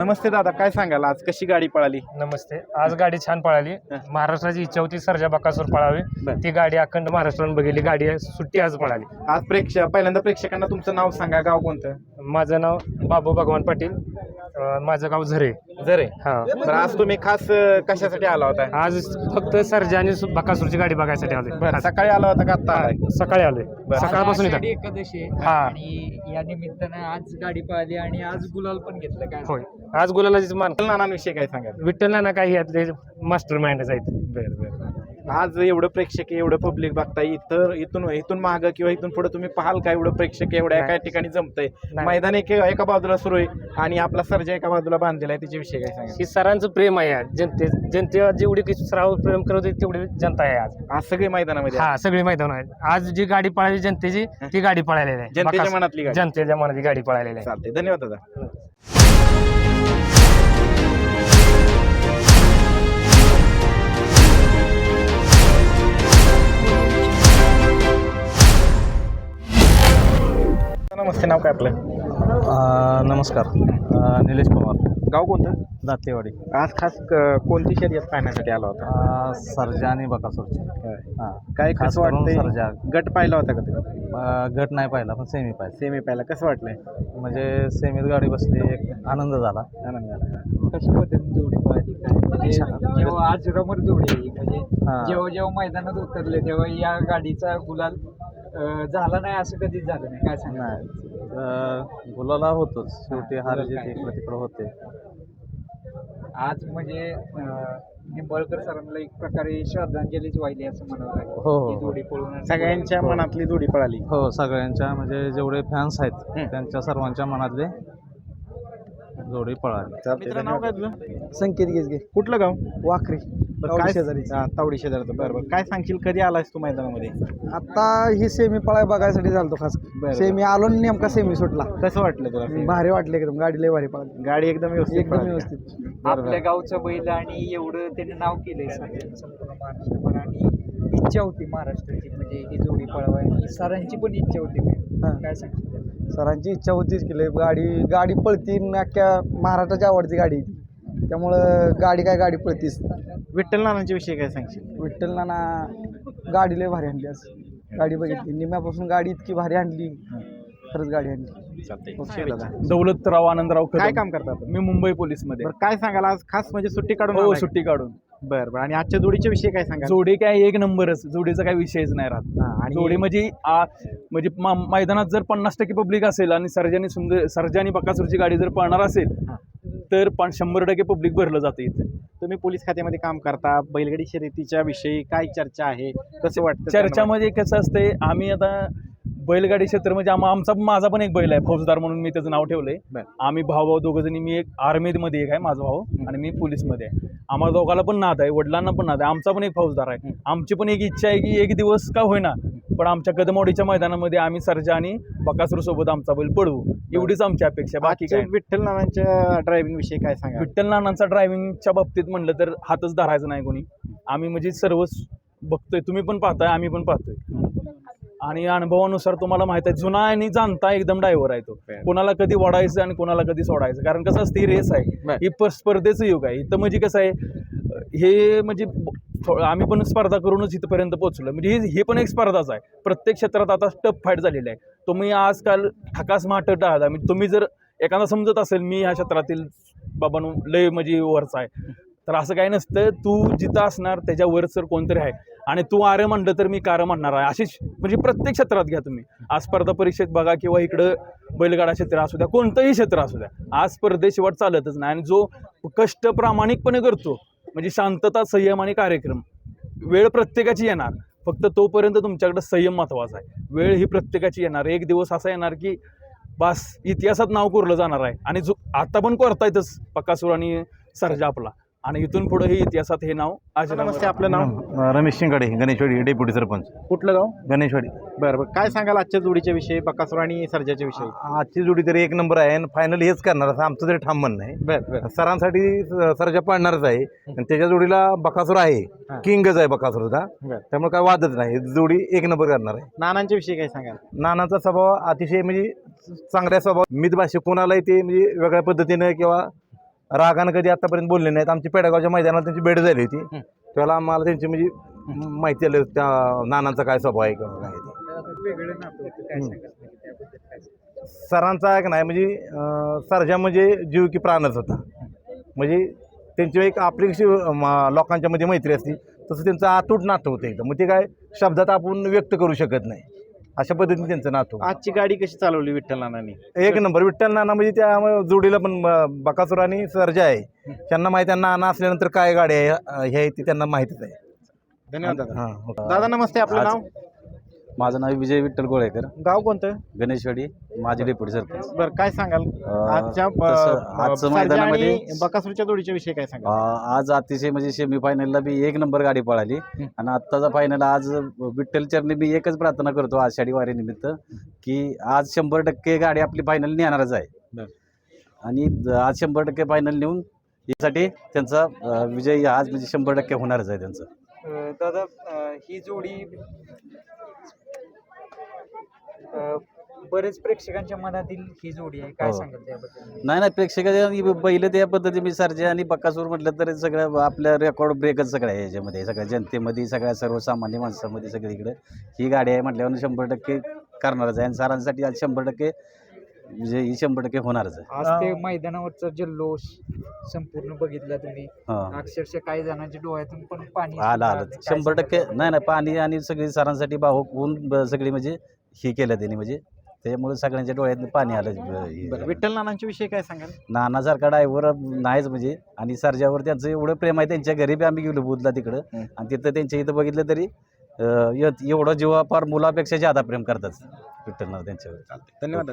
नमस्ते दादा काय सांगाल? आज कशी गाडी पळाली? नमस्ते. आज गाडी छान पळाली. महाराष्ट्राची इच्छा होती सर्जा बकासूर पळावी. ती गाडी अखंड महाराष्ट्रानं बघितली. गाडी सुट्टी आज पळाली. आज प्रेक्षक पहिल्यांदा प्रेक्षकांना तुमचं नाव सांगा गाव कोणतं? माझं नाव बाबू भगवान पाटील. माझं गाव झरे. जरे. हा. तर आज तुम्ही खास अं, कशासाठी आला होता? आज फक्त सर्जा आणि सु- बकासूरची गाडी बघायसाठी आलोय. बरं सकाळी आला होता का आता आलाय सकाळी आलोय. सकाळपासून आषाढी इथं एकादशी आहे. हा. आणि या निमित्तानं आज गाडी पळाली आणि आज गुलाल पण घेतलं काय? होय. आज गुलालाची मान. नानांविषयी काय सांगाल? विठ्ठल नाना काही यातले मास्टर माइंडच आहेत. बरं बरं. आज एवढं प्रेक्षक एवढं पब्लिक बघताय इथं इथून इथून माग किंवा इथून पुढे तुम्ही पाहाल का एवढं प्रेक्षक एवढ्या एका ठिकाणी जमतंय. मैदान एक एका बाजूला सुरू आहे आणि आपला सर्जा एका बाजूला बांधलेला आहे त्याच्याविषयी काय सांगाल? ही सरांचं प्रेम आहे आज. जनते जनते जेवढी की सरावर प्रेम करत होती तेवढी जनता आहे आज. आज सगळे मैदानामध्ये हा सगळी मैदान आहेत. आज जी गाडी पळाली जनतेची ती गाडी पळालेली आहे. जनतेच्या मनातली गाडी. जनतेच्या मनातली गाडी पळालेली आहे. चालते धन्यवाद दादा. नाव काय आपलं? अ, नमस्कार. अ, निलेश पवार. गाव कोणतं? दातेवाडी. आज खास क- कोणती शर्यत पाहण्यासाठी आला होता? अ, सर्जा आणि बकासूरची. हां. काय खास कसं करून वाटतंय? सर्जा. गट पाहिला होता का तुम्ही? अ, गट नाही पाहिला पण सेमी पाहिला. सेमी पाहिला. कसं वाटलंय? म्हणजे सेमीत गाडी बसली एक आनंद झाला. आनंद झाला. कशा पद्धतीने जोडी पळाली काय? म्हणजे जेव्हा आज रमर जोडी आहे म्हणजे हा. जेव्हा जेव्हा मैदानात उतरले तेव्हा या गाडीचा गुलाल अं, झाला नाही असं कधीच झालं नाही. काय सांगा नाही. अ, गुलाला होतोच. शेवटी हार जीत इकडे तिकडे होते. आज म्हणजे निंबाळकर सरांना एक प्रकारे श्रद्धांजलीच वाहिली असं म्हणावं लागेल. हो, हो, ही हो. जोडी पळून सगळ्यांच्या मनातली जोडी पळाली. हो सगळ्यांच्या म्हणजे जेवढे फॅन्स आहेत हं. त्यांच्या सर्वांच्या मनातले जोडी पळाली. चालतंय, नाव काय तुझं? संकेत गेजगे. कुठलं गाव? वाखरी बरं, तावडी काय शेजारीच. हा, तावडी शेजारचं. बरं बरं. काय सांगशील? कधी आलायस तू मैदानामध्ये? आता ही सेमी पळाय बघायसाठी झालतो खास. बरं. सेमी आलो आणि नेमका सेमी सुटला. कसं वाटलं तुला भारी वाटले एकदम. गाडी लय भारी पळाली. गाडी एकदम व्यवस्थित एकदम पळाली. व्यवस्थित. बरं, आपल्या बरं. गावचं बैल आणि एवढं त्याने नाव केलंय संपूर्ण महाराष्ट्रभर आणि इच्छा होती महाराष्ट्राची म्हणजे ही जोडी पळवाय आणि सरांची पण इच्छा होती. हा. काय सांगते सरांची इच्छा होतीच की लय गाडी गाडी पळती आणि अख्ख्या महाराष्ट्राची आवडती गाडी आहे ती. त्यामुळं गाडी काय गाडी पळतीच. विठ्ठल नानांच्या विषयी काय सांगशील? विठ्ठल नाना गाडी लय भारी आणली आज. गाडी बघितली. निम्यापासून गाडी इतकी भारी आणली. खरंच गाडी आणली. चालतंय. दौलतराव आनंदराव काय कदम काम करता आपण? मी मुंबई पोलीसमध्ये. बरं काय सांगाल? आज खास म्हणजे सुट्टी काढून हो आलाय? सुट्टी काढून. बरं बरं. आणि आजच्या जोडीच्या विषयी काय सांगाल? जोडी काय एक नंबरच. जोडीचा काही विषयच नाही राहत. हा, आणि जोडी म्हणजे आ- म्हणजे मा- मैदानात जर पन्नास टक्के पब्लिक असेल आणि सर्जानी सुंदर सर्जानी बकासूरची गाडी जर पळणार असेल हा. तर पण शंभर टक्के पब्लिक भरलं जातं इथे. तुम्ही पोलीस खात्यामध्ये काम करता बैलगाडी शर्यतीच्या विषयी काय चर्चा आहे? कसं वाटतं चर्चामध्ये कसं असतंय आम्ही आता बैलगाडी क्षेत्र म्हणजे आम- आमचा माझा पण एक बैल आहे फौजदार म्हणून मी त्याचं नाव ठेवलंय. बरं. आम्ही भाऊ भाऊ दोघं जणी मी एक आर्मीमध्ये एक आहे माझा भाऊ आणि मी पोलीसमध्ये आहे. आम्हाला दोघाला पण नाद आहे वडिलांना पण नाद आहे आमचा पण एक फौजदार आहे. आमची पण एक इच्छा आहे की एक दिवस का होईना पण आमच्या कदमवाडीच्या मैदानामध्ये आम्ही सर्जा आणि बकासूर सोबत आमचा बैल पडवू एवढीच आमची अपेक्षा. बाकी काय. विठ्ठल नानांच्या ड्रायव्हिंग विषयी काय सांगा विठ्ठल नानांचा ड्रायव्हिंगच्या बाबतीत म्हणलं तर हातच धरायचा नाही कोणी. आम्ही म्हणजे सर्वच बघतोय. तुम्ही पण पाहताय आम्ही पण पाहतोय. आणि अनुभवानुसार तुम्हाला माहीत आहे जुना आणि जाणता एकदम ड्रायव्हर आहे तो. कोणाला कधी वडायचं आणि कोणाला कधी सोडायचं. कारण कसं असतं ही रेस आहे. ही स्पर्धेचं युग आहे. इथं म्हणजे कसं आहे हे म्हणजे आम्ही पण स्पर्धा करूनच इथपर्यंत पोहोचलो. म्हणजे ही हे पण एक स्पर्धाच आहे. प्रत्येक क्षेत्रात आता टफ फाईट झालेली आहे. तुम्ही आजकाल ठकास माटट आहात. म्हणजे तुम्ही जर एखादा समजत असेल मी ह्या क्षेत्रातील बाबांनो लय म्हणजे वरचा आहे. तर असं काही नसतं. तू जिथं असणार त्याच्या वर कोणतरी आहे. आणि तू आरं म्हणलं तर मी कार म्हणणार आहे. अशीच म्हणजे प्रत्येक क्षेत्रात घ्या तुम्ही. आज स्पर्धा परीक्षेत बघा किंवा इकडं बैलगाडा क्षेत्र असू द्या कोणतंही क्षेत्र असू द्या. आज स्पर्धेशिवाय चालतच नाही. आणि जो कष्ट प्रामाणिकपणे करतो म्हणजे शांतता संयम आणि कार्यक्रम. वेळ प्रत्येकाची येणार. फक्त तोपर्यंत तुमच्याकडे संयम महत्त्वाचा आहे. वेळ ही प्रत्येकाची येणार. एक दिवस असा येणार की बास इतिहासात नाव कोरलं जाणार आहे. आणि जो आता पण कोरतायतच पक्कासूर आणि सरजा आपला आणि इथून पुढे हे इतिहासात हे नाव आज नमस्ते आपलं नाव? रमेश शिंगाडे गणेशवाडी डेप्युटी सरपंच. कुठलं गाव? गणेशवाडी. बरं बरं. काय सांगाल आजच्या जोडीच्या विषयी बकासूर आणि सर्जाच्या विषयी? आजची जोडी तरी एक नंबर आहे आणि फायनल हेच करणार असं आमचं तरी ठाम म्हणणं आहे. बरं बरं. सरांसाठी स- सरजा पाडणारच आहे. आणि त्याच्या जोडीला बकासूर आहे. किंगच आहे बकासूरचा बरं. त्यामुळे काय वादच नाही. जोडी एक नंबर करणार आहे. नानांच्या विषयी काय सांगाल? नानाचा स्वभाव अतिशय म्हणजे चांगल्या स्वभाव. मितभाषी कोणालाही ते म्हणजे वेगळ्या पद्धतीनं किंवा रागानं कधी आतापर्यंत बोलले नाहीत. आमची पेडगावच्या मैदानात त्यांची भेट झाली होती. त्यावेळेला आम्हाला त्यांची म्हणजे माहिती आली त्या नानांचा काय स्वभाव आहे किंवा काय ते? सरांचा एक नाही म्हणजे सरजा म्हणजे जीव की प्राणच होता. म्हणजे त्यांची एक आपली कशी लोकांच्या मध्ये मैत्री असते तसं त्यांचं आतूट नातं होतं एकदम मग ते काय शब्दात आपण व्यक्त करू शकत नाही. अशा पद्धतीने त्यांचं नातं. आजची गाडी कशी चालवली विठ्ठल नानांनी? एक नंबर. विठ्ठल नाना म्हणजे त्या जोडीला पण बकासूर आणि सर्जा आहे. त्यांना माहिती आहे नाना असल्यानंतर काय गाडी आहे हे आहे ते त्यांना माहितीच आहे. धन्यवाद दादा. हां. दादा नमस्ते. आपलं नाव? माझं नाव विजय विठ्ठल गोळेकर. गाव कोणतं? गणेशवाडी माझे डेप्युटी सरपंच. बरं काय सांगाल? आजच्या ब- तसं ब- आजचं सर्जा मैदानामध्ये आणि बकासूरच्या जोडीच्या विषयी काय सांगाल? अं, आज अतिशय म्हणजे सेमीफायनलला बी एक नंबर गाडी पळाली. आणि आत्ताचा फायनल आज विठ्ठल चरणी मी एकच प्रार्थना करतो आषाढी वारीनिमित्त की आज शंभर टक्के गाडी आपली फायनल नेणारच आहे. आणि ज- आज शंभर टक्के फायनल नेऊन यासाठी त्यांचा अं, विजय आज म्हणजे शंभर टक्के होणारच आहे त्यांचं. अं, दादा अं, ही जोडी बरेच प्रेक्षकांच्या मनातील ही जोडी आहे. काय हो. सांगाल त्याबद्दल? नाही नाही प्रेक्षकांनी पहिले त्या पद्धती मी सर्जे आणि बक्कासूर म्हटलं तर सगळं आपल्या रेकॉर्ड ब्रेकच सगळं आहे याच्यामध्ये सगळ्या जनतेमध्ये सगळ्या सर्वसामान्य माणसामध्ये सगळीकडे ही गाडी आहे म्हटल्यावर शंभर टक्के करणारच आहे आणि सरांसाठी आज शंभर टक्के म्हणजे ही शंभर टक्के होणारच आहे. आज ते मैदानावरचा जल्लोष संपूर्ण बघितला तुम्ही. हां. अक्षरशः काही जणांच्या डोळ्यातून पण पाणी आलं आलं. काय शंभर सांगाल टक्के त्याबद्दल? नाही नाही पाणी आणि सगळी सरांसाठी भावूक होऊन ब- सगळी म्हणजे ही केलं त्यांनी म्हणजे. त्यामुळे सगळ्यांच्या डोळ्यात पाणी आलं. विठ्ठल नानांच्या विषयी काय सांगाल? नानासारखा ड्रायव्हर नाहीच म्हणजे. आणि सरजावर त्यांचं एवढं प्रेम आहे त्यांच्या घरी बी आम्ही गेलो बुधला तिकडं. आणि तिथं त्यांच्या इथं बघितलं तरी एवढं जीवापार मुलापेक्षा जादा प्रेम करतात विठ्ठलनाथ त्यांच्यावर. धन्यवाद.